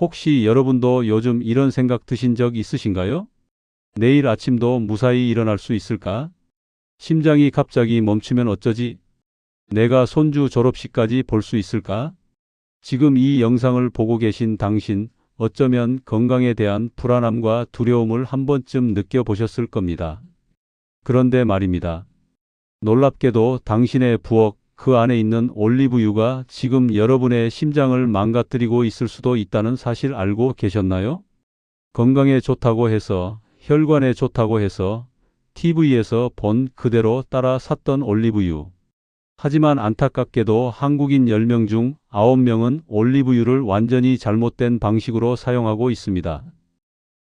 혹시 여러분도 요즘 이런 생각 드신 적 있으신가요? 내일 아침도 무사히 일어날 수 있을까? 심장이 갑자기 멈추면 어쩌지? 내가 손주 졸업식까지 볼 수 있을까? 지금 이 영상을 보고 계신 당신, 어쩌면 건강에 대한 불안함과 두려움을 한 번쯤 느껴보셨을 겁니다. 그런데 말입니다. 놀랍게도 당신의 부엌, 그 안에 있는 올리브유가 지금 여러분의 심장을 망가뜨리고 있을 수도 있다는 사실 알고 계셨나요? 건강에 좋다고 해서, 혈관에 좋다고 해서, TV에서 본 그대로 따라 샀던 올리브유. 하지만 안타깝게도 한국인 10명 중 9명은 올리브유를 완전히 잘못된 방식으로 사용하고 있습니다.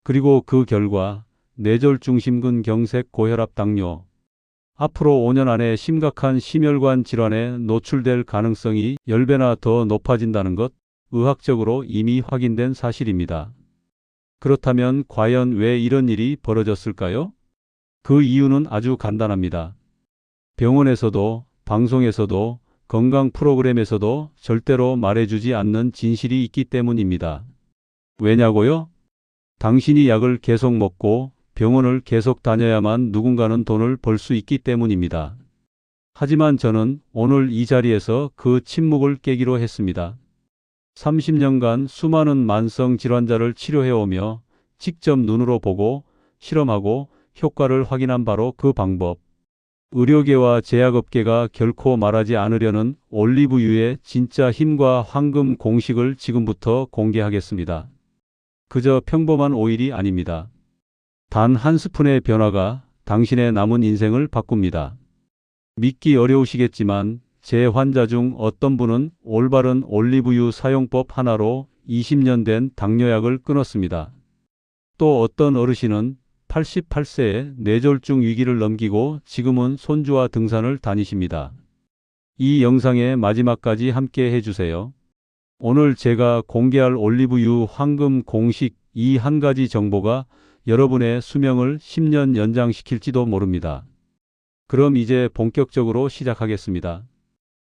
그리고 그 결과 뇌졸중심근 경색 고혈압 당뇨, 앞으로 5년 안에 심각한 심혈관 질환에 노출될 가능성이 10배나 더 높아진다는 것 의학적으로 이미 확인된 사실입니다. 그렇다면 과연 왜 이런 일이 벌어졌을까요? 그 이유는 아주 간단합니다. 병원에서도 방송에서도 건강 프로그램에서도 절대로 말해주지 않는 진실이 있기 때문입니다. 왜냐고요? 당신이 약을 계속 먹고 병원을 계속 다녀야만 누군가는 돈을 벌 수 있기 때문입니다. 하지만 저는 오늘 이 자리에서 그 침묵을 깨기로 했습니다. 30년간 수많은 만성 질환자를 치료해오며 직접 눈으로 보고 실험하고 효과를 확인한 바로 그 방법. 의료계와 제약업계가 결코 말하지 않으려는 올리브유의 진짜 힘과 황금 공식을 지금부터 공개하겠습니다. 그저 평범한 오일이 아닙니다. 단 한 스푼의 변화가 당신의 남은 인생을 바꿉니다. 믿기 어려우시겠지만 제 환자 중 어떤 분은 올바른 올리브유 사용법 하나로 20년 된 당뇨약을 끊었습니다. 또 어떤 어르신은 88세에 뇌졸중 위기를 넘기고 지금은 손주와 등산을 다니십니다. 이 영상의 마지막까지 함께 해주세요. 오늘 제가 공개할 올리브유 황금 공식 이 한 가지 정보가 여러분의 수명을 10년 연장시킬지도 모릅니다. 그럼 이제 본격적으로 시작하겠습니다.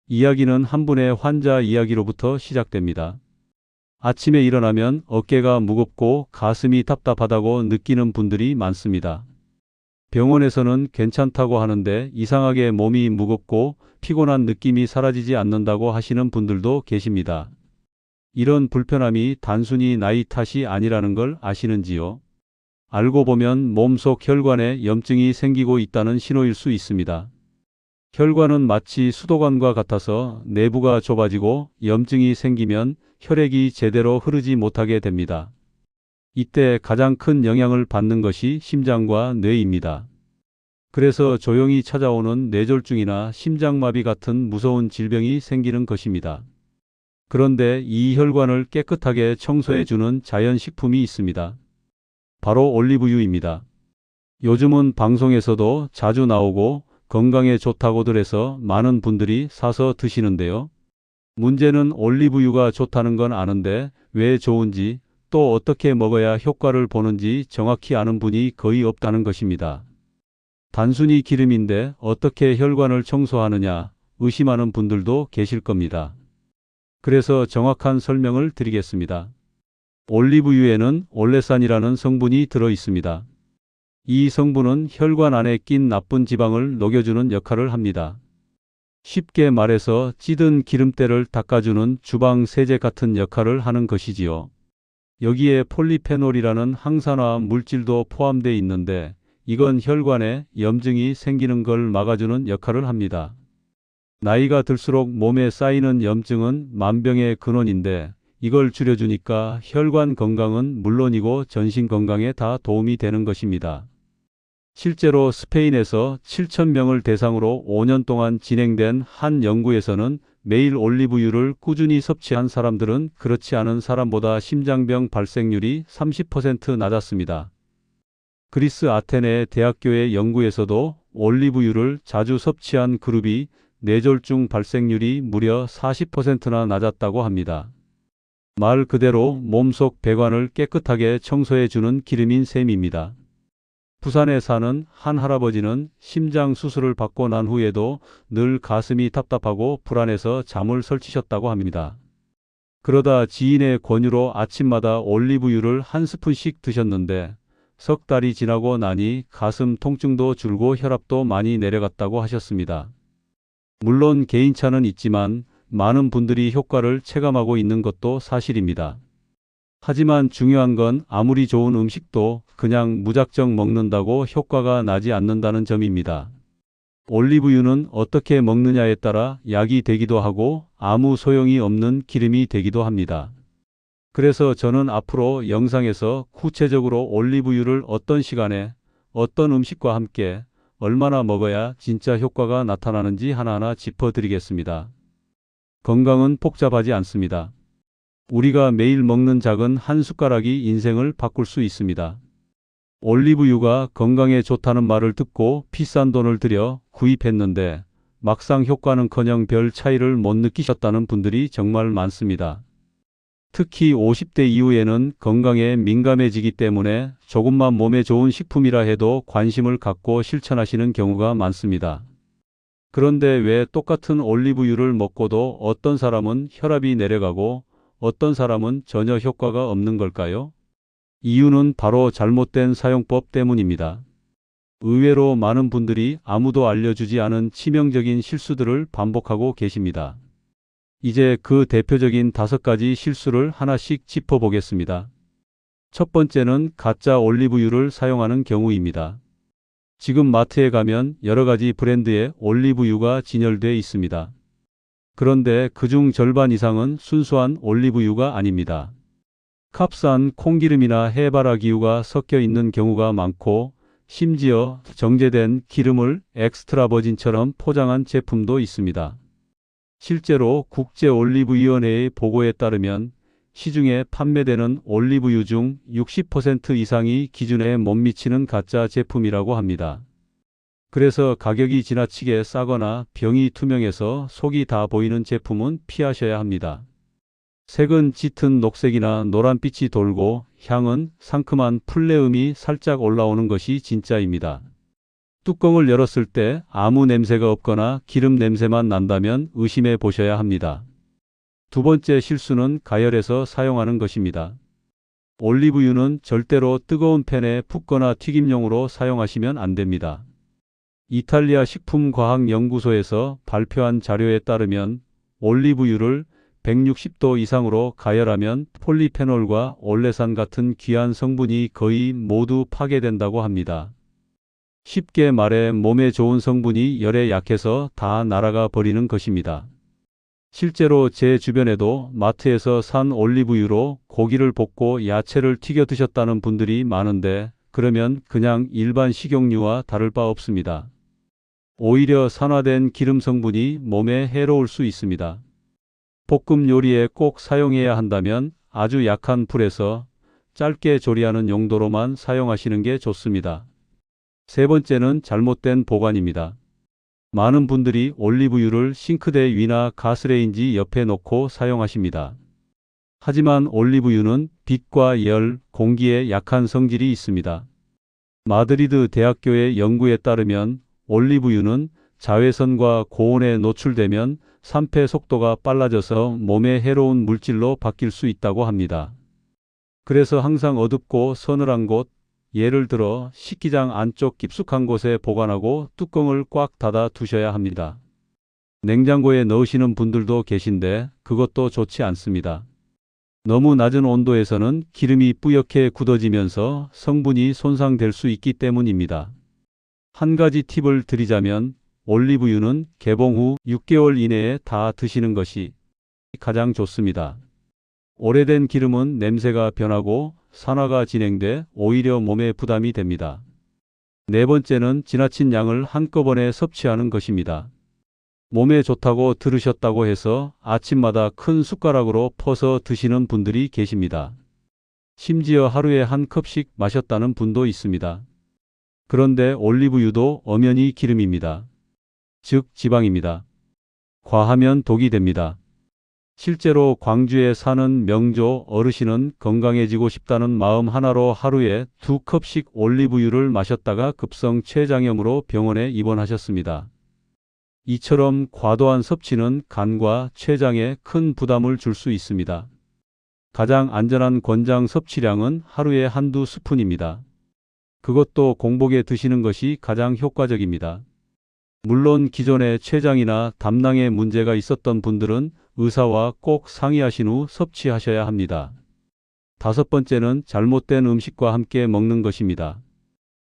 이야기는 한 분의 환자 이야기로부터 시작됩니다. 아침에 일어나면 어깨가 무겁고 가슴이 답답하다고 느끼는 분들이 많습니다. 병원에서는 괜찮다고 하는데 이상하게 몸이 무겁고 피곤한 느낌이 사라지지 않는다고 하시는 분들도 계십니다. 이런 불편함이 단순히 나이 탓이 아니라는 걸 아시는지요? 알고 보면 몸속 혈관에 염증이 생기고 있다는 신호일 수 있습니다. 혈관은 마치 수도관과 같아서 내부가 좁아지고 염증이 생기면 혈액이 제대로 흐르지 못하게 됩니다. 이때 가장 큰 영향을 받는 것이 심장과 뇌입니다. 그래서 조용히 찾아오는 뇌졸중이나 심장마비 같은 무서운 질병이 생기는 것입니다. 그런데 이 혈관을 깨끗하게 청소해주는 자연식품이 있습니다. 바로 올리브유입니다. 요즘은 방송에서도 자주 나오고 건강에 좋다고들 해서 많은 분들이 사서 드시는데요. 문제는 올리브유가 좋다는 건 아는데 왜 좋은지 또 어떻게 먹어야 효과를 보는지 정확히 아는 분이 거의 없다는 것입니다. 단순히 기름인데 어떻게 혈관을 청소하느냐 의심하는 분들도 계실 겁니다. 그래서 정확한 설명을 드리겠습니다. 올리브유에는 올레산이라는 성분이 들어 있습니다. 이 성분은 혈관 안에 낀 나쁜 지방을 녹여주는 역할을 합니다. 쉽게 말해서 찌든 기름때를 닦아주는 주방 세제 같은 역할을 하는 것이지요. 여기에 폴리페놀이라는 항산화 물질도 포함되어 있는데 이건 혈관에 염증이 생기는 걸 막아주는 역할을 합니다. 나이가 들수록 몸에 쌓이는 염증은 만병의 근원인데 이걸 줄여주니까 혈관 건강은 물론이고 전신 건강에 다 도움이 되는 것입니다. 실제로 스페인에서 7천명을 대상으로 5년 동안 진행된 한 연구에서는 매일 올리브유를 꾸준히 섭취한 사람들은 그렇지 않은 사람보다 심장병 발생률이 30% 낮았습니다. 그리스 아테네 대학교의 연구에서도 올리브유를 자주 섭취한 그룹이 뇌졸중 발생률이 무려 40%나 낮았다고 합니다. 말 그대로 몸속 배관을 깨끗하게 청소해주는 기름인 셈입니다. 부산에 사는 한 할아버지는 심장 수술을 받고 난 후에도 늘 가슴이 답답하고 불안해서 잠을 설치셨다고 합니다. 그러다 지인의 권유로 아침마다 올리브유를 한 스푼씩 드셨는데 석 달이 지나고 나니 가슴 통증도 줄고 혈압도 많이 내려갔다고 하셨습니다. 물론 개인차는 있지만 많은 분들이 효과를 체감하고 있는 것도 사실입니다. 하지만 중요한 건 아무리 좋은 음식도 그냥 무작정 먹는다고 효과가 나지 않는다는 점입니다. 올리브유는 어떻게 먹느냐에 따라 약이 되기도 하고 아무 소용이 없는 기름이 되기도 합니다. 그래서 저는 앞으로 영상에서 구체적으로 올리브유를 어떤 시간에 어떤 음식과 함께 얼마나 먹어야 진짜 효과가 나타나는지 하나하나 짚어드리겠습니다. 건강은 복잡하지 않습니다. 우리가 매일 먹는 작은 한 숟가락이 인생을 바꿀 수 있습니다. 올리브유가 건강에 좋다는 말을 듣고 비싼 돈을 들여 구입했는데 막상 효과는커녕 별 차이를 못 느끼셨다는 분들이 정말 많습니다. 특히 50대 이후에는 건강에 민감해지기 때문에 조금만 몸에 좋은 식품이라 해도 관심을 갖고 실천하시는 경우가 많습니다. 그런데 왜 똑같은 올리브유를 먹고도 어떤 사람은 혈압이 내려가고 어떤 사람은 전혀 효과가 없는 걸까요? 이유는 바로 잘못된 사용법 때문입니다. 의외로 많은 분들이 아무도 알려주지 않은 치명적인 실수들을 반복하고 계십니다. 이제 그 대표적인 다섯 가지 실수를 하나씩 짚어보겠습니다. 첫 번째는 가짜 올리브유를 사용하는 경우입니다. 지금 마트에 가면 여러 가지 브랜드의 올리브유가 진열되어 있습니다. 그런데 그중 절반 이상은 순수한 올리브유가 아닙니다. 값싼 콩기름이나 해바라기유가 섞여 있는 경우가 많고 심지어 정제된 기름을 엑스트라 버진처럼 포장한 제품도 있습니다. 실제로 국제올리브위원회의 보고에 따르면 시중에 판매되는 올리브유 중 60% 이상이 기준에 못 미치는 가짜 제품이라고 합니다. 그래서 가격이 지나치게 싸거나 병이 투명해서 속이 다 보이는 제품은 피하셔야 합니다. 색은 짙은 녹색이나 노란빛이 돌고 향은 상큼한 풀내음이 살짝 올라오는 것이 진짜입니다. 뚜껑을 열었을 때 아무 냄새가 없거나 기름 냄새만 난다면 의심해 보셔야 합니다. 두 번째 실수는 가열해서 사용하는 것입니다. 올리브유는 절대로 뜨거운 팬에 붓거나 튀김용으로 사용하시면 안 됩니다. 이탈리아 식품과학연구소에서 발표한 자료에 따르면 올리브유를 160도 이상으로 가열하면 폴리페놀과 올레산 같은 귀한 성분이 거의 모두 파괴된다고 합니다. 쉽게 말해 몸에 좋은 성분이 열에 약해서 다 날아가 버리는 것입니다. 실제로 제 주변에도 마트에서 산 올리브유로 고기를 볶고 야채를 튀겨 드셨다는 분들이 많은데 그러면 그냥 일반 식용유와 다를 바 없습니다. 오히려 산화된 기름 성분이 몸에 해로울 수 있습니다. 볶음 요리에 꼭 사용해야 한다면 아주 약한 불에서 짧게 조리하는 용도로만 사용하시는 게 좋습니다. 세 번째는 잘못된 보관입니다. 많은 분들이 올리브유를 싱크대 위나 가스레인지 옆에 놓고 사용하십니다. 하지만 올리브유는 빛과 열, 공기에 약한 성질이 있습니다. 마드리드 대학교의 연구에 따르면 올리브유는 자외선과 고온에 노출되면 산패 속도가 빨라져서 몸에 해로운 물질로 바뀔 수 있다고 합니다. 그래서 항상 어둡고 서늘한 곳, 예를 들어 식기장 안쪽 깊숙한 곳에 보관하고 뚜껑을 꽉 닫아 두셔야 합니다. 냉장고에 넣으시는 분들도 계신데 그것도 좋지 않습니다. 너무 낮은 온도에서는 기름이 뿌옇게 굳어지면서 성분이 손상될 수 있기 때문입니다. 한 가지 팁을 드리자면 올리브유는 개봉 후 6개월 이내에 다 드시는 것이 가장 좋습니다. 오래된 기름은 냄새가 변하고 산화가 진행돼 오히려 몸에 부담이 됩니다. 네 번째는 지나친 양을 한꺼번에 섭취하는 것입니다. 몸에 좋다고 들으셨다고 해서 아침마다 큰 숟가락으로 퍼서 드시는 분들이 계십니다. 심지어 하루에 한 컵씩 마셨다는 분도 있습니다. 그런데 올리브유도 엄연히 기름입니다. 즉 지방입니다. 과하면 독이 됩니다. 실제로 광주에 사는 명조 어르신은 건강해지고 싶다는 마음 하나로 하루에 두 컵씩 올리브유를 마셨다가 급성 췌장염으로 병원에 입원하셨습니다. 이처럼 과도한 섭취는 간과 췌장에 큰 부담을 줄 수 있습니다. 가장 안전한 권장 섭취량은 하루에 한두 스푼입니다. 그것도 공복에 드시는 것이 가장 효과적입니다. 물론 기존에 췌장이나 담낭에 문제가 있었던 분들은 의사와 꼭 상의하신 후 섭취하셔야 합니다. 다섯 번째는 잘못된 음식과 함께 먹는 것입니다.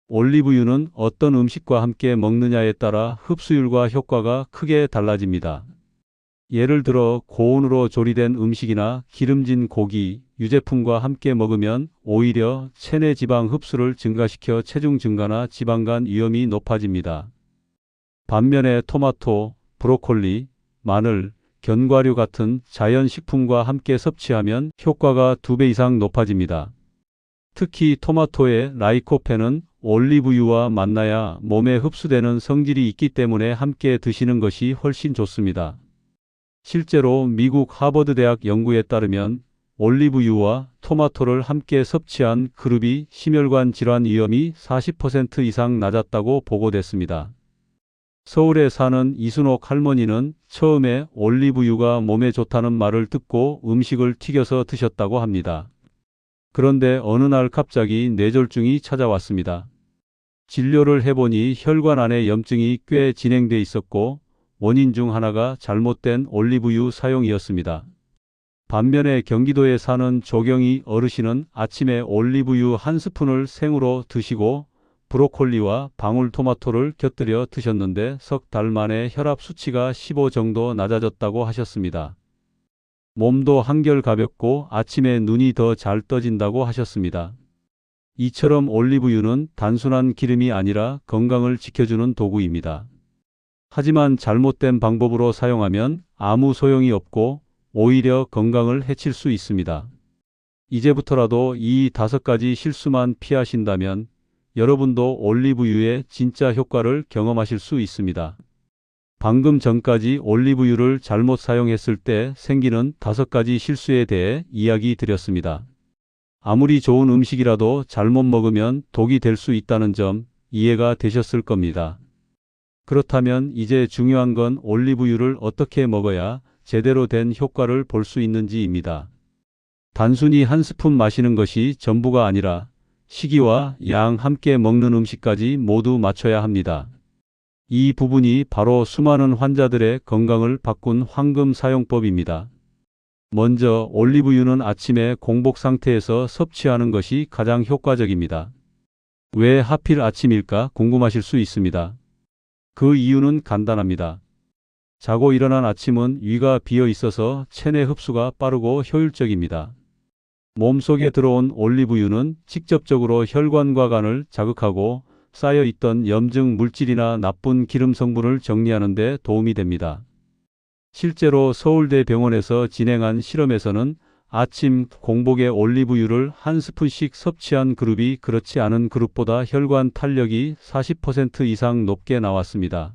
올리브유는 어떤 음식과 함께 먹느냐에 따라 흡수율과 효과가 크게 달라집니다. 예를 들어 고온으로 조리된 음식이나 기름진 고기, 유제품과 함께 먹으면 오히려 체내 지방 흡수를 증가시켜 체중 증가나 지방간 위험이 높아집니다. 반면에 토마토, 브로콜리, 마늘, 견과류 같은 자연 식품과 함께 섭취하면 효과가 두배 이상 높아집니다. 특히 토마토의 라이코펜은 올리브유와 만나야 몸에 흡수되는 성질이 있기 때문에 함께 드시는 것이 훨씬 좋습니다. 실제로 미국 하버드 대학 연구에 따르면 올리브유와 토마토를 함께 섭취한 그룹이 심혈관 질환 위험이 40% 이상 낮았다고 보고됐습니다. 서울에 사는 이순옥 할머니는 처음에 올리브유가 몸에 좋다는 말을 듣고 음식을 튀겨서 드셨다고 합니다. 그런데 어느 날 갑자기 뇌졸중이 찾아왔습니다. 진료를 해보니 혈관 안에 염증이 꽤 진행돼 있었고 원인 중 하나가 잘못된 올리브유 사용이었습니다. 반면에 경기도에 사는 조경희 어르신은 아침에 올리브유 한 스푼을 생으로 드시고 브로콜리와 방울토마토를 곁들여 드셨는데 석 달 만에 혈압 수치가 15 정도 낮아졌다고 하셨습니다. 몸도 한결 가볍고 아침에 눈이 더 잘 떠진다고 하셨습니다. 이처럼 올리브유는 단순한 기름이 아니라 건강을 지켜주는 도구입니다. 하지만 잘못된 방법으로 사용하면 아무 소용이 없고 오히려 건강을 해칠 수 있습니다. 이제부터라도 이 다섯 가지 실수만 피하신다면 여러분도 올리브유의 진짜 효과를 경험하실 수 있습니다. 방금 전까지 올리브유를 잘못 사용했을 때 생기는 다섯 가지 실수에 대해 이야기 드렸습니다. 아무리 좋은 음식이라도 잘못 먹으면 독이 될 수 있다는 점 이해가 되셨을 겁니다. 그렇다면 이제 중요한 건 올리브유를 어떻게 먹어야 제대로 된 효과를 볼 수 있는지입니다. 단순히 한 스푼 마시는 것이 전부가 아니라 시기와 양 함께 먹는 음식까지 모두 맞춰야 합니다. 이 부분이 바로 수많은 환자들의 건강을 바꾼 황금 사용법입니다. 먼저 올리브유는 아침에 공복 상태에서 섭취하는 것이 가장 효과적입니다. 왜 하필 아침일까 궁금하실 수 있습니다. 그 이유는 간단합니다. 자고 일어난 아침은 위가 비어 있어서 체내 흡수가 빠르고 효율적입니다. 몸속에 들어온 올리브유는 직접적으로 혈관과 간을 자극하고 쌓여 있던 염증 물질이나 나쁜 기름 성분을 정리하는 데 도움이 됩니다. 실제로 서울대 병원에서 진행한 실험에서는 아침 공복에 올리브유를 한 스푼씩 섭취한 그룹이 그렇지 않은 그룹보다 혈관 탄력이 40% 이상 높게 나왔습니다.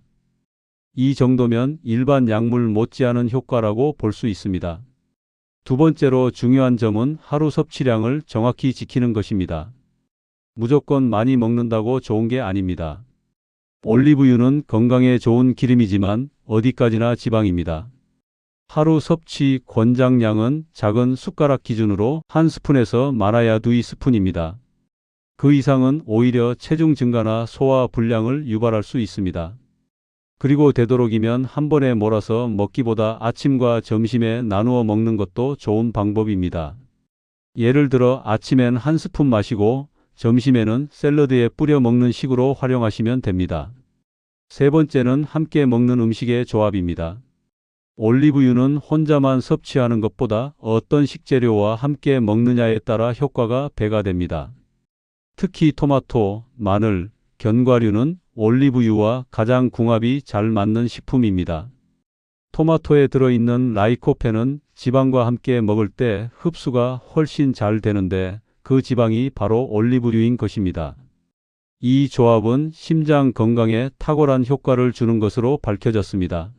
이 정도면 일반 약물 못지않은 효과라고 볼 수 있습니다. 두 번째로 중요한 점은 하루 섭취량을 정확히 지키는 것입니다. 무조건 많이 먹는다고 좋은 게 아닙니다. 올리브유는 건강에 좋은 기름이지만 어디까지나 지방입니다. 하루 섭취 권장량은 작은 숟가락 기준으로 한 스푼에서 많아야 두이 스푼입니다. 그 이상은 오히려 체중 증가나 소화 불량을 유발할 수 있습니다. 그리고 되도록이면 한 번에 몰아서 먹기보다 아침과 점심에 나누어 먹는 것도 좋은 방법입니다. 예를 들어 아침엔 한 스푼 마시고 점심에는 샐러드에 뿌려 먹는 식으로 활용하시면 됩니다. 세 번째는 함께 먹는 음식의 조합입니다. 올리브유는 혼자만 섭취하는 것보다 어떤 식재료와 함께 먹느냐에 따라 효과가 배가 됩니다. 특히 토마토, 마늘, 견과류는 올리브유와 가장 궁합이 잘 맞는 식품입니다. 토마토에 들어있는 라이코펜은 지방과 함께 먹을 때 흡수가 훨씬 잘 되는데 그 지방이 바로 올리브유인 것입니다. 이 조합은 심장 건강에 탁월한 효과를 주는 것으로 밝혀졌습니다.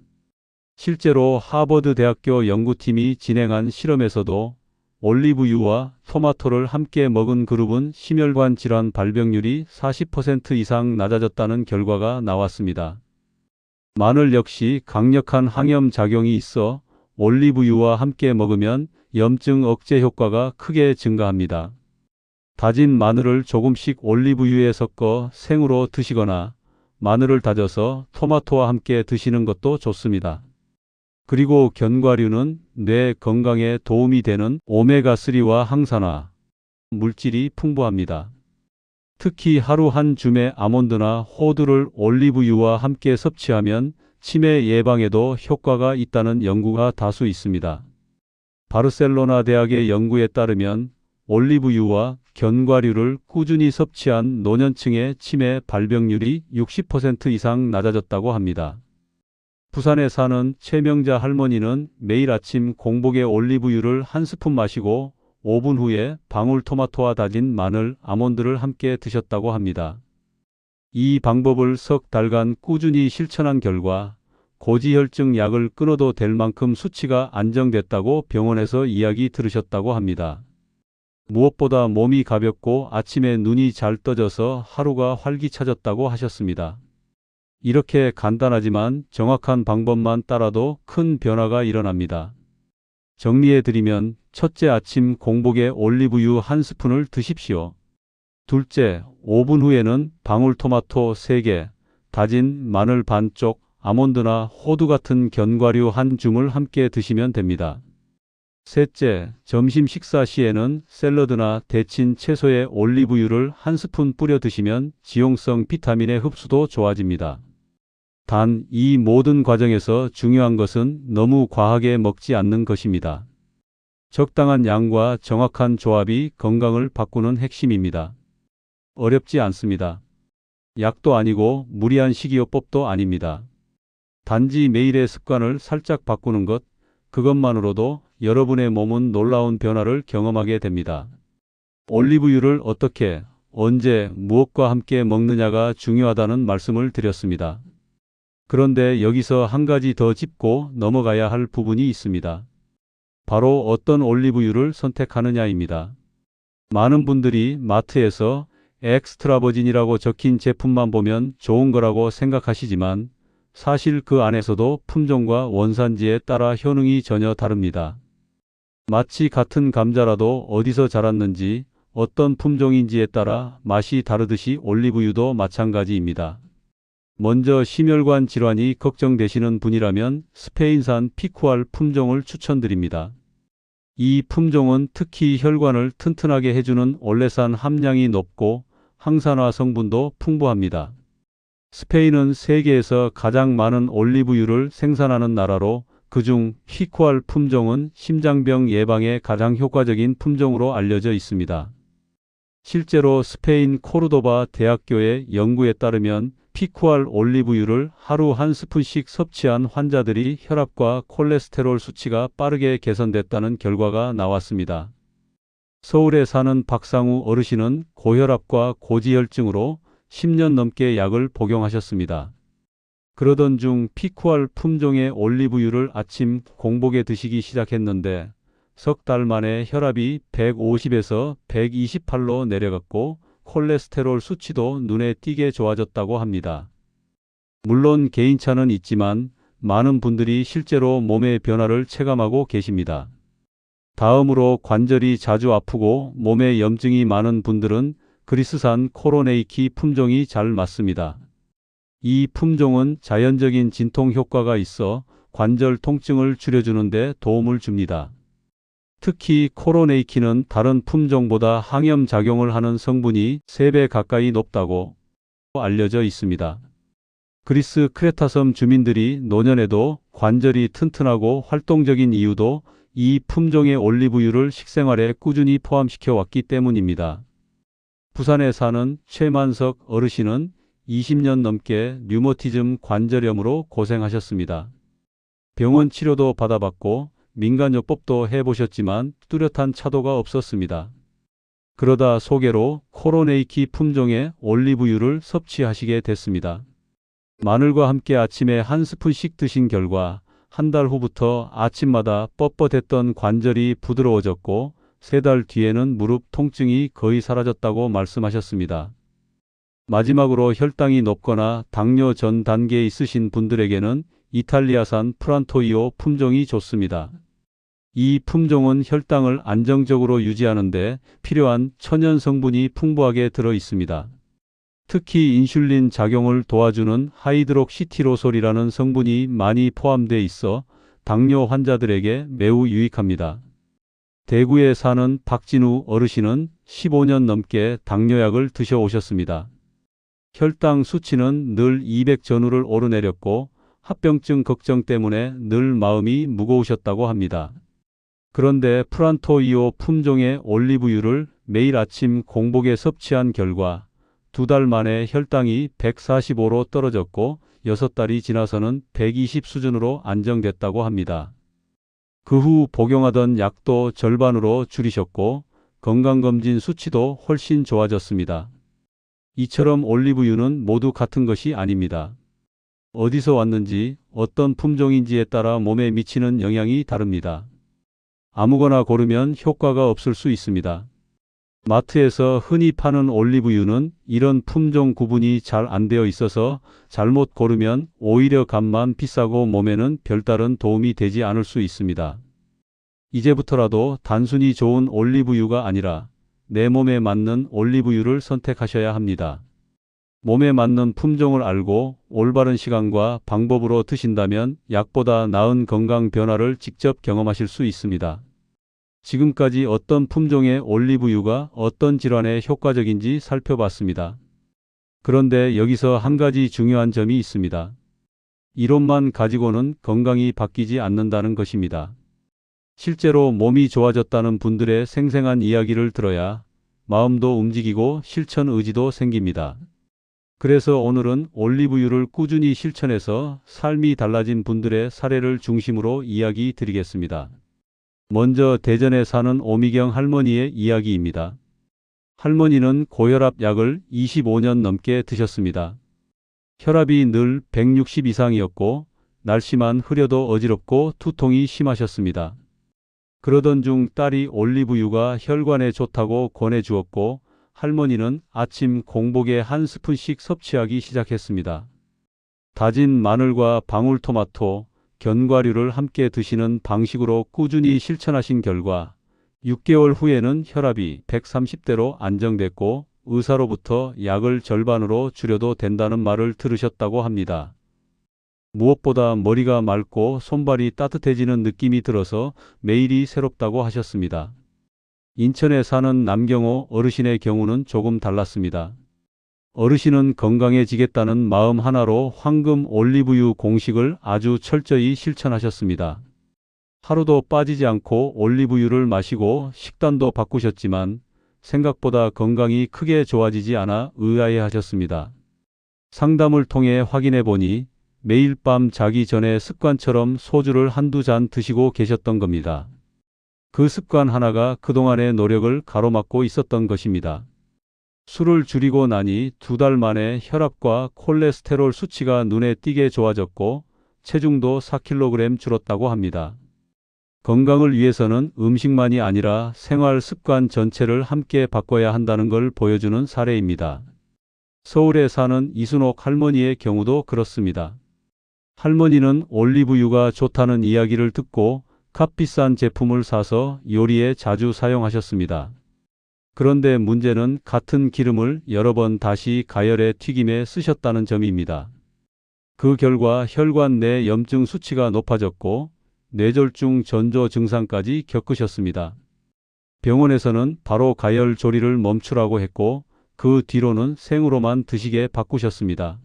실제로 하버드 대학교 연구팀이 진행한 실험에서도 올리브유와 토마토를 함께 먹은 그룹은 심혈관 질환 발병률이 40% 이상 낮아졌다는 결과가 나왔습니다. 마늘 역시 강력한 항염 작용이 있어 올리브유와 함께 먹으면 염증 억제 효과가 크게 증가합니다. 다진 마늘을 조금씩 올리브유에 섞어 생으로 드시거나 마늘을 다져서 토마토와 함께 드시는 것도 좋습니다. 그리고 견과류는 뇌 건강에 도움이 되는 오메가3와 항산화, 물질이 풍부합니다. 특히 하루 한 줌의 아몬드나 호두를 올리브유와 함께 섭취하면 치매 예방에도 효과가 있다는 연구가 다수 있습니다. 바르셀로나 대학의 연구에 따르면 올리브유와 견과류를 꾸준히 섭취한 노년층의 치매 발병률이 60% 이상 낮아졌다고 합니다. 부산에 사는 최명자 할머니는 매일 아침 공복에 올리브유를 한 스푼 마시고 5분 후에 방울토마토와 다진 마늘, 아몬드를 함께 드셨다고 합니다. 이 방법을 석 달간 꾸준히 실천한 결과 고지혈증 약을 끊어도 될 만큼 수치가 안정됐다고 병원에서 이야기 들으셨다고 합니다. 무엇보다 몸이 가볍고 아침에 눈이 잘 떠져서 하루가 활기차졌다고 하셨습니다. 이렇게 간단하지만 정확한 방법만 따라도 큰 변화가 일어납니다. 정리해드리면 첫째 아침 공복에 올리브유 한 스푼을 드십시오. 둘째, 5분 후에는 방울토마토 3개, 다진 마늘 반쪽, 아몬드나 호두 같은 견과류 한 줌을 함께 드시면 됩니다. 셋째, 점심 식사 시에는 샐러드나 데친 채소에 올리브유를 한 스푼 뿌려 드시면 지용성 비타민의 흡수도 좋아집니다. 단, 이 모든 과정에서 중요한 것은 너무 과하게 먹지 않는 것입니다. 적당한 양과 정확한 조합이 건강을 바꾸는 핵심입니다. 어렵지 않습니다. 약도 아니고 무리한 식이요법도 아닙니다. 단지 매일의 습관을 살짝 바꾸는 것, 그것만으로도 여러분의 몸은 놀라운 변화를 경험하게 됩니다. 올리브유를 어떻게, 언제, 무엇과 함께 먹느냐가 중요하다는 말씀을 드렸습니다. 그런데 여기서 한 가지 더 짚고 넘어가야 할 부분이 있습니다. 바로 어떤 올리브유를 선택하느냐입니다. 많은 분들이 마트에서 엑스트라 버진이라고 적힌 제품만 보면 좋은 거라고 생각하시지만 사실 그 안에서도 품종과 원산지에 따라 효능이 전혀 다릅니다. 마치 같은 감자라도 어디서 자랐는지 어떤 품종인지에 따라 맛이 다르듯이 올리브유도 마찬가지입니다. 먼저 심혈관 질환이 걱정되시는 분이라면 스페인산 피쿠알 품종을 추천드립니다. 이 품종은 특히 혈관을 튼튼하게 해주는 올레산 함량이 높고 항산화 성분도 풍부합니다. 스페인은 세계에서 가장 많은 올리브유를 생산하는 나라로 그중 피쿠알 품종은 심장병 예방에 가장 효과적인 품종으로 알려져 있습니다. 실제로 스페인 코르도바 대학교의 연구에 따르면 피쿠알 올리브유를 하루 한 스푼씩 섭취한 환자들이 혈압과 콜레스테롤 수치가 빠르게 개선됐다는 결과가 나왔습니다. 서울에 사는 박상우 어르신은 고혈압과 고지혈증으로 10년 넘게 약을 복용하셨습니다. 그러던 중 피쿠알 품종의 올리브유를 아침 공복에 드시기 시작했는데 석 달 만에 혈압이 150에서 128로 내려갔고 콜레스테롤 수치도 눈에 띄게 좋아졌다고 합니다. 물론 개인차는 있지만 많은 분들이 실제로 몸의 변화를 체감하고 계십니다. 다음으로 관절이 자주 아프고 몸에 염증이 많은 분들은 그리스산 코로네이키 품종이 잘 맞습니다. 이 품종은 자연적인 진통 효과가 있어 관절 통증을 줄여주는데 도움을 줍니다. 특히 코로네이키는 다른 품종보다 항염 작용을 하는 성분이 3배 가까이 높다고 알려져 있습니다. 그리스 크레타섬 주민들이 노년에도 관절이 튼튼하고 활동적인 이유도 이 품종의 올리브유를 식생활에 꾸준히 포함시켜 왔기 때문입니다. 부산에 사는 최만석 어르신은 20년 넘게 류머티즘 관절염으로 고생하셨습니다. 병원 치료도 받아봤고 민간요법도 해보셨지만 뚜렷한 차도가 없었습니다. 그러다 소개로 코로네이키 품종의 올리브유를 섭취하시게 됐습니다. 마늘과 함께 아침에 한 스푼씩 드신 결과 한 달 후부터 아침마다 뻣뻣했던 관절이 부드러워졌고 세 달 뒤에는 무릎 통증이 거의 사라졌다고 말씀하셨습니다. 마지막으로 혈당이 높거나 당뇨 전 단계에 있으신 분들에게는 이탈리아산 프란토이오 품종이 좋습니다. 이 품종은 혈당을 안정적으로 유지하는 데 필요한 천연 성분이 풍부하게 들어 있습니다. 특히 인슐린 작용을 도와주는 하이드록시티로솔이라는 성분이 많이 포함되어 있어 당뇨 환자들에게 매우 유익합니다. 대구에 사는 박진우 어르신은 15년 넘게 당뇨약을 드셔 오셨습니다. 혈당 수치는 늘 200 전후를 오르내렸고 합병증 걱정 때문에 늘 마음이 무거우셨다고 합니다. 그런데 프란토이오 품종의 올리브유를 매일 아침 공복에 섭취한 결과 두 달 만에 혈당이 145로 떨어졌고 6달이 지나서는 120 수준으로 안정됐다고 합니다. 그 후 복용하던 약도 절반으로 줄이셨고 건강검진 수치도 훨씬 좋아졌습니다. 이처럼 올리브유는 모두 같은 것이 아닙니다. 어디서 왔는지 어떤 품종인지에 따라 몸에 미치는 영향이 다릅니다. 아무거나 고르면 효과가 없을 수 있습니다. 마트에서 흔히 파는 올리브유는 이런 품종 구분이 잘 안 되어 있어서 잘못 고르면 오히려 값만 비싸고 몸에는 별다른 도움이 되지 않을 수 있습니다. 이제부터라도 단순히 좋은 올리브유가 아니라 내 몸에 맞는 올리브유를 선택하셔야 합니다. 몸에 맞는 품종을 알고 올바른 시간과 방법으로 드신다면 약보다 나은 건강 변화를 직접 경험하실 수 있습니다. 지금까지 어떤 품종의 올리브유가 어떤 질환에 효과적인지 살펴봤습니다. 그런데 여기서 한 가지 중요한 점이 있습니다. 이론만 가지고는 건강이 바뀌지 않는다는 것입니다. 실제로 몸이 좋아졌다는 분들의 생생한 이야기를 들어야 마음도 움직이고 실천 의지도 생깁니다. 그래서 오늘은 올리브유를 꾸준히 실천해서 삶이 달라진 분들의 사례를 중심으로 이야기 드리겠습니다. 먼저 대전에 사는 오미경 할머니의 이야기입니다. 할머니는 고혈압 약을 25년 넘게 드셨습니다. 혈압이 늘 160 이상이었고 날씨만 흐려도 어지럽고 투통이 심하셨습니다. 그러던 중 딸이 올리브유가 혈관에 좋다고 권해주었고 할머니는 아침 공복에 한 스푼씩 섭취하기 시작했습니다. 다진 마늘과 방울토마토, 견과류를 함께 드시는 방식으로 꾸준히 실천하신 결과 6개월 후에는 혈압이 130대로 안정됐고 의사로부터 약을 절반으로 줄여도 된다는 말을 들으셨다고 합니다. 무엇보다 머리가 맑고 손발이 따뜻해지는 느낌이 들어서 매일이 새롭다고 하셨습니다. 인천에 사는 남경호 어르신의 경우는 조금 달랐습니다. 어르신은 건강해지겠다는 마음 하나로 황금 올리브유 공식을 아주 철저히 실천하셨습니다. 하루도 빠지지 않고 올리브유를 마시고 식단도 바꾸셨지만 생각보다 건강이 크게 좋아지지 않아 의아해 하셨습니다. 상담을 통해 확인해 보니 매일 밤 자기 전에 습관처럼 소주를 한두 잔 드시고 계셨던 겁니다. 그 습관 하나가 그동안의 노력을 가로막고 있었던 것입니다. 술을 줄이고 나니 두 달 만에 혈압과 콜레스테롤 수치가 눈에 띄게 좋아졌고 체중도 4kg 줄었다고 합니다. 건강을 위해서는 음식만이 아니라 생활 습관 전체를 함께 바꿔야 한다는 걸 보여주는 사례입니다. 서울에 사는 이순옥 할머니의 경우도 그렇습니다. 할머니는 올리브유가 좋다는 이야기를 듣고 값비싼 제품을 사서 요리에 자주 사용하셨습니다. 그런데 문제는 같은 기름을 여러 번 다시 가열해 튀김에 쓰셨다는 점입니다. 그 결과 혈관 내 염증 수치가 높아졌고 뇌졸중 전조 증상까지 겪으셨습니다. 병원에서는 바로 가열 조리를 멈추라고 했고 그 뒤로는 생으로만 드시게 바꾸셨습니다.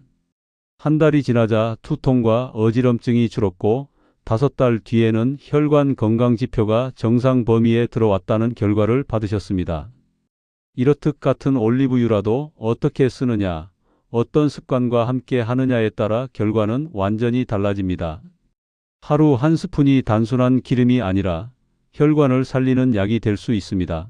한 달이 지나자 투통과 어지럼증이 줄었고 다섯 달 뒤에는 혈관 건강 지표가 정상 범위에 들어왔다는 결과를 받으셨습니다. 이렇듯 같은 올리브유라도 어떻게 쓰느냐, 어떤 습관과 함께 하느냐에 따라 결과는 완전히 달라집니다. 하루 한 스푼이 단순한 기름이 아니라 혈관을 살리는 약이 될 수 있습니다.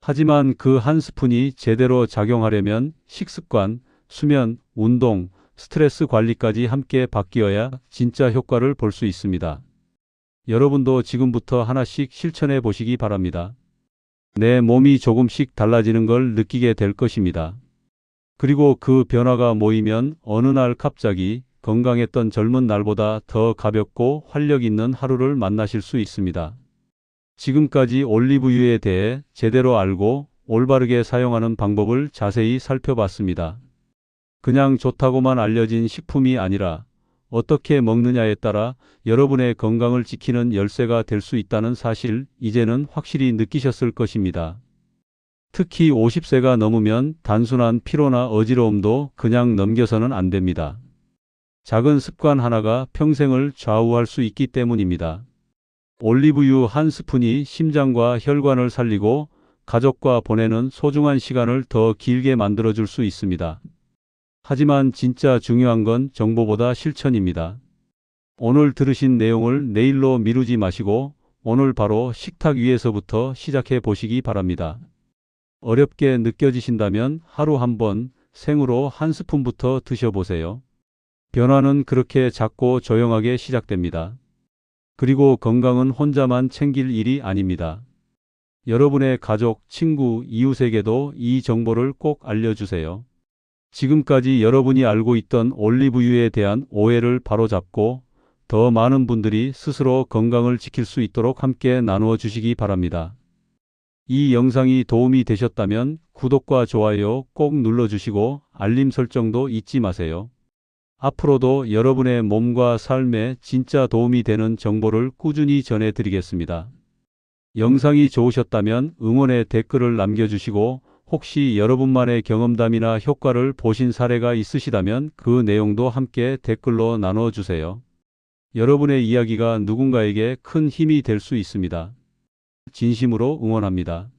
하지만 그 한 스푼이 제대로 작용하려면 식습관, 수면, 운동, 스트레스 관리까지 함께 바뀌어야 진짜 효과를 볼 수 있습니다. 여러분도 지금부터 하나씩 실천해 보시기 바랍니다. 내 몸이 조금씩 달라지는 걸 느끼게 될 것입니다. 그리고 그 변화가 모이면 어느 날 갑자기 건강했던 젊은 날보다 더 가볍고 활력 있는 하루를 만나실 수 있습니다. 지금까지 올리브유에 대해 제대로 알고 올바르게 사용하는 방법을 자세히 살펴봤습니다. 그냥 좋다고만 알려진 식품이 아니라 어떻게 먹느냐에 따라 여러분의 건강을 지키는 열쇠가 될 수 있다는 사실 이제는 확실히 느끼셨을 것입니다. 특히 50세가 넘으면 단순한 피로나 어지러움도 그냥 넘겨서는 안 됩니다. 작은 습관 하나가 평생을 좌우할 수 있기 때문입니다. 올리브유 한 스푼이 심장과 혈관을 살리고 가족과 보내는 소중한 시간을 더 길게 만들어줄 수 있습니다. 하지만 진짜 중요한 건 정보보다 실천입니다. 오늘 들으신 내용을 내일로 미루지 마시고 오늘 바로 식탁 위에서부터 시작해 보시기 바랍니다. 어렵게 느껴지신다면 하루 한 번 생으로 한 스푼부터 드셔보세요. 변화는 그렇게 작고 조용하게 시작됩니다. 그리고 건강은 혼자만 챙길 일이 아닙니다. 여러분의 가족, 친구, 이웃에게도 이 정보를 꼭 알려주세요. 지금까지 여러분이 알고 있던 올리브유에 대한 오해를 바로잡고 더 많은 분들이 스스로 건강을 지킬 수 있도록 함께 나누어 주시기 바랍니다. 이 영상이 도움이 되셨다면 구독과 좋아요 꼭 눌러주시고 알림 설정도 잊지 마세요. 앞으로도 여러분의 몸과 삶에 진짜 도움이 되는 정보를 꾸준히 전해드리겠습니다. 영상이 좋으셨다면 응원의 댓글을 남겨주시고 혹시 여러분만의 경험담이나 효과를 보신 사례가 있으시다면 그 내용도 함께 댓글로 나눠주세요. 여러분의 이야기가 누군가에게 큰 힘이 될 수 있습니다. 진심으로 응원합니다.